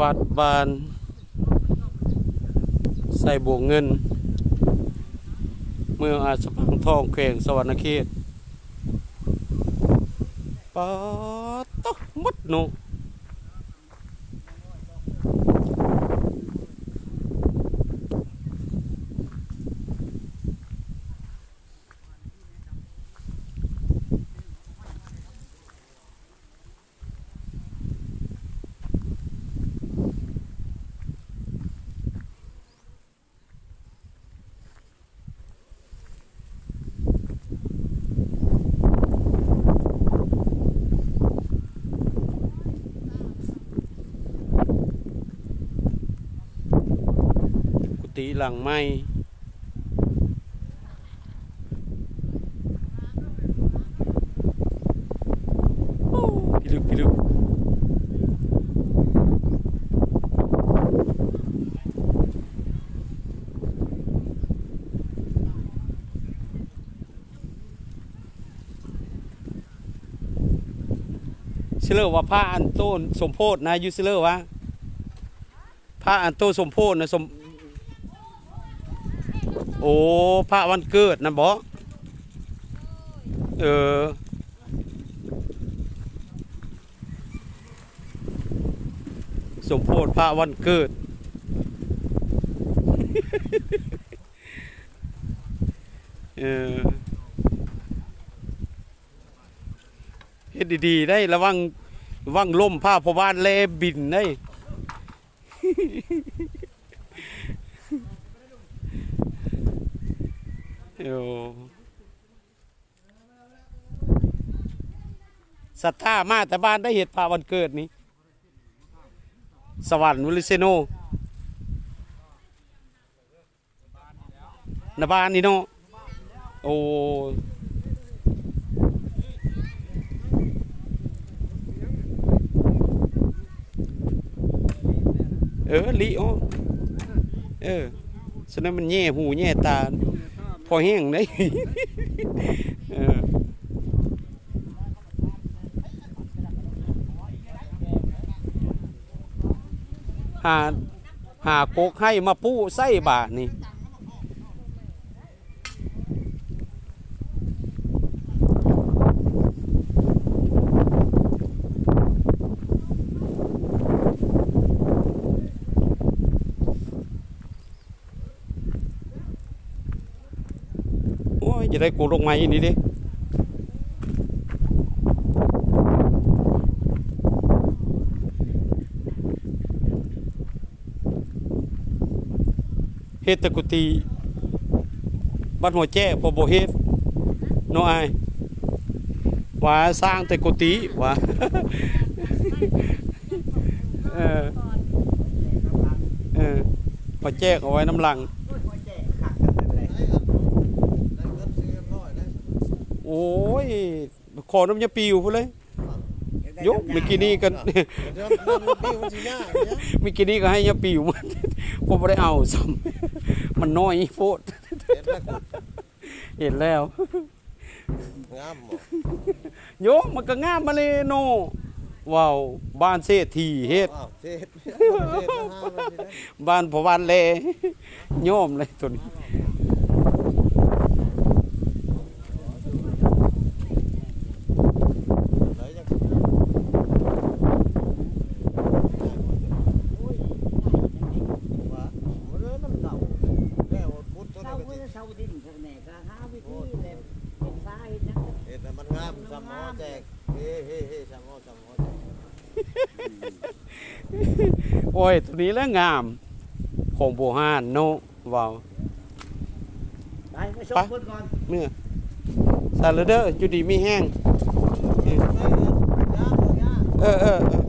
วัดบาน ใส่บวงเงิน เมืองอาสพังทองแขวงสวรรณเขตปาตกมดหนูกุ ฏิหลังไม้โอ้พี่ลึกพี่ลึกซิเลอว่าพระอันโต้นสมโพธนะยูซิเลอร์วะพระอันโตสมโพธินะสม โอ้พระวันเกิดนะบอเออสมโพธิพระวันเกิด เออเฮ็ดดีๆได้ระวังระวังล่มผ้าพอบ้านแลบินได้ โอ้ ศรัทธามาแต่บ้านได้เห็ดพาวันเกิดนี้ สวรรค์วลิเซโนนาบ้านนี่เนาะโอ้เออลิโอเออฉะนั้นมันแย่หูแย่ตา พอแห้งได้หาหาโกกให้มาปู้ไส้บาทนี่ จะได้กูลงไม้นี่ดิเฮตกุฏิบ้านหัวแจ้พอบเฮ็ดเนาะอยว่าสร้างแต่กุฏิว่าเออเออพอแจ้เอาไว้น้ำหลัง โอ้ยขอน้ำยาปิวพุ่นเลยยกเมื่อกี้นี้กันเดี๋ยวมันปิ้วมันสิยากเนี่ยเมื่อกี้นี้ก็ให้ยาปิวมันผมไม่ได้เอาซ้ำมันน้อยโพดเห็นแล้วเห็นแล้วก็งามบ่โยมมันก็งามมาเลยโนว้าวบ้านเศรษฐีเฮ็ดว้าวเสร็จเสร็จแล้วห้ามันสิได้บ้านพอบ้านแลโยมเลยตัวนี้ไหนจะว่าบ่เด้อน้ำเต่าแล้วพุทธตัว เศร้านี้ก็เมื่สิอเศร้าดินข้างในก็หาวิธีเลยเป็นฟ้าเห็นนะเห็นแต่มันงามสำหมอแจกเฮ้เฮ้เฮ้สำหมอสำหมอแจกโอ้ยตัวนี้แล้วงามของโบราณโนว้าวไปไปส่งคนก่อนเมื่อซาลเดอร์จุดีมีแห้งเห็นไหมเนี่ยยากบ่ยากเออเออเออ